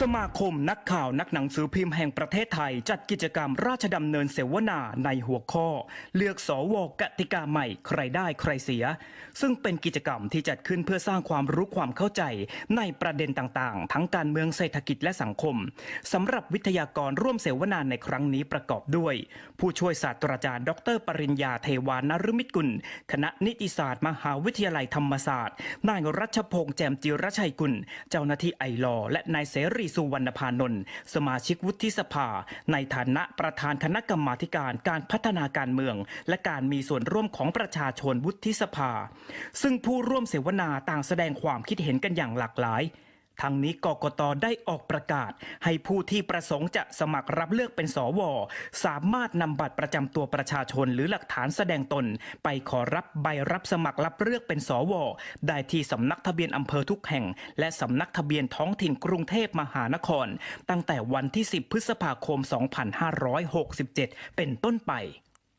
สมาคมนักข่าวนักหนังสือพิมพ์แห่งประเทศไทย จัดกิจกรรมราชดำเนินเสวนาในหัวข้อ เลือกสวกติกาใหม่ใครได้ใครเสีย ซึ่งเป็นกิจกรรมที่จัดขึ้นเพื่อสร้างความรู้ความเข้าใจ ในประเด็นต่างๆ ทั้งการเมืองเศรษฐกิจและสังคมสำหรับวิทยากรร่วมเสวนาในครั้งนี้ประกอบด้วย ผู้ช่วยศาสตราจารย์ ดร ปริญญาเทวานฤมิตกุล คณะนิติศาสตร์มหาวิทยาลัยธรรมศาสตร์นายรัชพงษ์แจมจิรชัยกุล เจ้าหน้าที่ไอรอและนายเสรีสุวรรณพานนท์สมาชิกวุฒิสภา ในฐานะประธานคณะกรรมาการการพัฒนาการเมือง และการมีส่วนร่วมของประชาชนวุฒิสภา ซึ่งผู้ร่วมเสวนาต่างแสดงความคิดเห็นกันอย่างหลากหลาย ทั้งนี้กกตได้ออกประกาศ ให้ผู้ที่ประสงค์จะสมัครรับเลือกเป็นสว สามารถนำบัตรประจำตัวประชาชนหรือหลักฐานแสดงตน ไปขอรับใบรับสมัครรับเลือกเป็นสว ได้ที่สำนักทะเบียนอำเภอทุกแห่ง และสำนักทะเบียนท้องถิ่นกรุงเทพมหานคร ตั้งแต่วันที่ 10 พฤษภาคม 2567 เป็นต้นไป